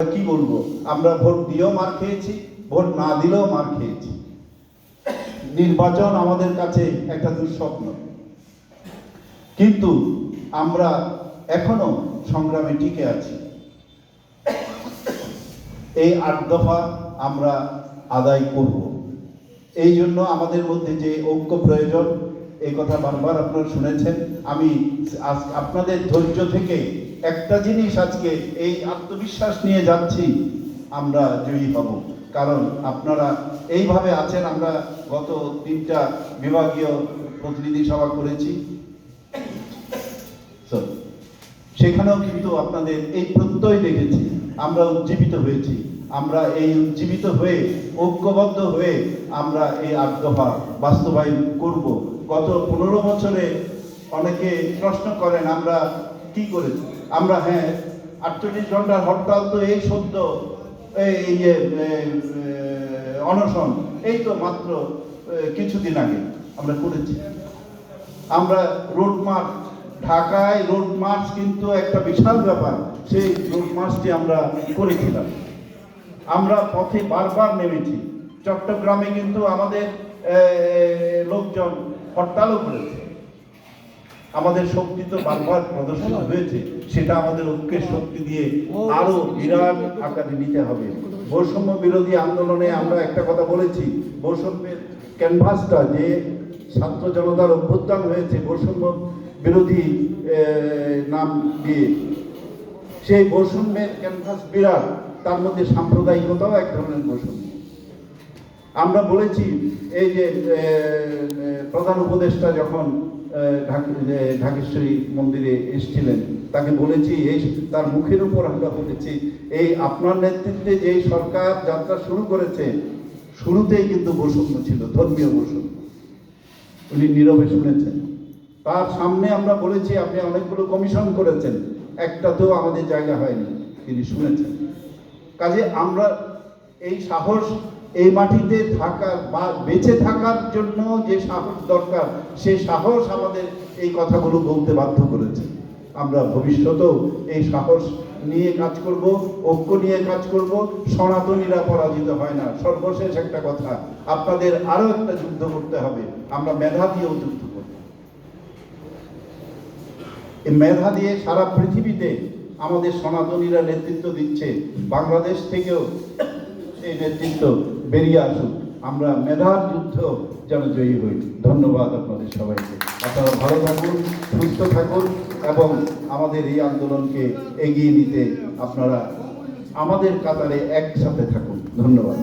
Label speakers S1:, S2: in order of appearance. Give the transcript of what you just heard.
S1: কি বলব? আমরা ভোট দিয়েও মার খেয়েছি, ভোট না দিলেও মার খেয়েছি। নির্বাচন আমাদের কাছে একটা দুঃস্বপ্ন। কিন্তু আমরা এখনও সংগ্রামে টিকে আছি। এই আট দফা আমরা আদায় করব। এই জন্য আমাদের মধ্যে যে ঐক্য প্রয়োজন, এই কথা বারবার আপনারা শুনেছেন। আমি আজ আপনাদের ধৈর্য থেকে একটা জিনিস আজকে এই আত্মবিশ্বাস নিয়ে যাচ্ছি, আমরা জয়ী হব। কারণ আপনারা এইভাবে আছেন, আমরা গত তিনটা বিভাগীয় প্রতিনিধি সভা করেছি। সেখানেও কিন্তু আপনাদের এই প্রত্যয় দেখেছি, আমরা উজ্জীবিত হয়েছি। আমরা এই উজ্জীবিত হয়ে, ঐক্যবদ্ধ হয়ে আমরা এই আট বাস্তবায়ন করব। গত পনেরো বছরে অনেকে প্রশ্ন করেন, আমরা কি করেছি? আমরা হ্যাঁ আটচল্লিশ ঘণ্টার হরতাল তো এই সদ্য এই যে এ, অনশন এই তো মাত্র কিছুদিন আগে আমরা করেছি। আমরা রোড মার্চ ঢাকায় রোড মার্চ কিন্তু একটা বিশাল ব্যাপার সেই রোড মার্চটি আমরা করেছিলাম। আমরা পথে বারবার নেমেছি। চট্টগ্রামে কিন্তু আমাদের লোকজন হরতালও করেছে। আমাদের শক্তি তো বারবার প্রদর্শিত হয়েছে, সেটা আমাদের ঐক্যের শক্তি দিয়ে আরও বিরাট আকারে নিতে হবে। বৈষম্য বিরোধী আন্দোলনে আমরা একটা কথা বলেছি, বৈষম্যের ক্যানভাসটা যে ছাত্র জনতার অভ্যুত্থান হয়েছে বৈষম্য বিরোধী নাম দিয়ে, সেই বৈষম্যের ক্যানভাস বিরাট, তার মধ্যে সাম্প্রদায়িকতাও এক ধরনের বৈষম্য। আমরা বলেছি, এই যে প্রধান উপদেষ্টা যখন ঢাকেশ্বরী মন্দিরে এসেছিলেন। তাকে বলেছি, এই তার মুখের উপর আমরা বলেছি, এই আপনার নেতৃত্বে যে সরকার যাত্রা শুরু করেছে, শুরুতেই কিন্তু বৈষম্য ছিল, ধর্মীয় বৈষম্য। উনি নীরবে শুনেছেন। তার সামনে আমরা বলেছি, আপনি অনেকগুলো কমিশন করেছেন, একটাতেও আমাদের জায়গা হয়নি। তিনি শুনেছেন। কাজে আমরা এই সাহস এই মাটিতে থাকার বা বেঁচে থাকার জন্য যে সাহস দরকার সেই সাহস আমাদের এই কথাগুলো বলতে বাধ্য করেছে। আমরা ভবিষ্যতেও এই সাহস নিয়ে কাজ করব, ঐক্য নিয়ে কাজ করব, সনাতনীরা পরাজিত হয় না। সর্বশেষ একটা কথা, আপনাদের আরও একটা যুদ্ধ করতে হবে। আমরা মেধা দিয়েও যুদ্ধ করব। এই মেধা দিয়ে সারা পৃথিবীতে আমাদের সনাতনীরা নেতৃত্ব দিচ্ছে। বাংলাদেশ থেকেও এই নেতৃত্ব বেরিয়ে আসুক। আমরা মেধার যুদ্ধ যেন জয়ী হই। ধন্যবাদ আপনাদের সবাইকে। আপনারা ভালো থাকুন, সুস্থ থাকুন এবং আমাদের এই আন্দোলনকে এগিয়ে নিতে আপনারা আমাদের কাতারে একসাথে থাকুন। ধন্যবাদ।